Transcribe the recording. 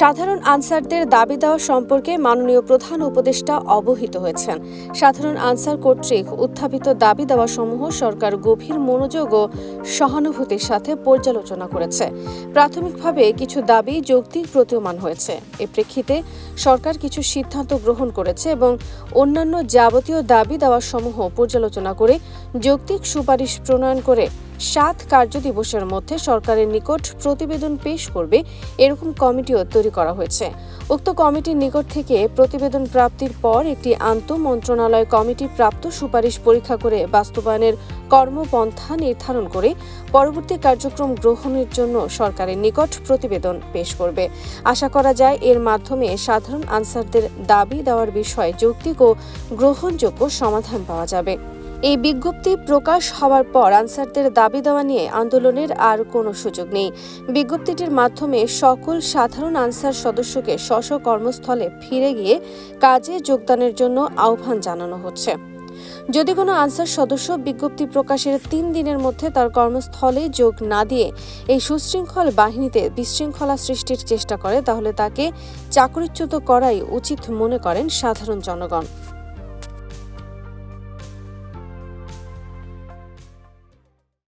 সাধারণ আনসারদের দাবি দেওয়া সম্পর্কে মাননীয় প্রধান উপদেষ্টা অবহিত হয়েছেন। সাধারণ আনসার কর্তৃক উত্থাপিত দাবি দেওয়া সমূহ সরকার গভীর মনোযোগ ও সহানুভূতির সাথে পর্যালোচনা করেছে। প্রাথমিকভাবে কিছু দাবি যৌক্তিক প্রতীয়মান হয়েছে। এ প্রেক্ষিতে সরকার কিছু সিদ্ধান্ত গ্রহণ করেছে এবং অন্যান্য যাবতীয় দাবি দেওয়া সমূহ পর্যালোচনা করে যৌক্তিক সুপারিশ প্রণয়ন করে সাত কার্যদিবসের মধ্যে সরকারের নিকট প্রতিবেদন পেশ করবে, এরকম কমিটিও তৈরি করা হয়েছে। উক্ত কমিটির নিকট থেকে প্রতিবেদন প্রাপ্তির পর একটি আন্তঃ মন্ত্রণালয় কমিটি প্রাপ্ত সুপারিশ পরীক্ষা করে বাস্তবায়নের কর্মপন্থা নির্ধারণ করে পরবর্তী কার্যক্রম গ্রহণের জন্য সরকারের নিকট প্রতিবেদন পেশ করবে। আশা করা যায় এর মাধ্যমে সাধারণ আনসারদের দাবি দেওয়ার বিষয়ে যৌক্তিক ও গ্রহণযোগ্য সমাধান পাওয়া যাবে। এই বিজ্ঞপ্তি প্রকাশ হওয়ার পর আনসারদের দাবি দেওয়া নিয়ে আন্দোলনের আর কোনো সুযোগ নেই। বিজ্ঞপ্তিটির মাধ্যমে সকল সাধারণ আনসার সদস্যকে স্ব কর্মস্থলে ফিরে গিয়ে কাজে যোগদানের জন্য আহ্বান জানানো হচ্ছে। যদি কোনো আনসার সদস্য বিজ্ঞপ্তি প্রকাশের তিন দিনের মধ্যে তার কর্মস্থলে যোগ না দিয়ে এই সুশৃঙ্খল বাহিনীতে বিশৃঙ্খলা সৃষ্টির চেষ্টা করে, তাহলে তাকে চাকরিচ্যুত করাই উচিত মনে করেন সাধারণ জনগণ।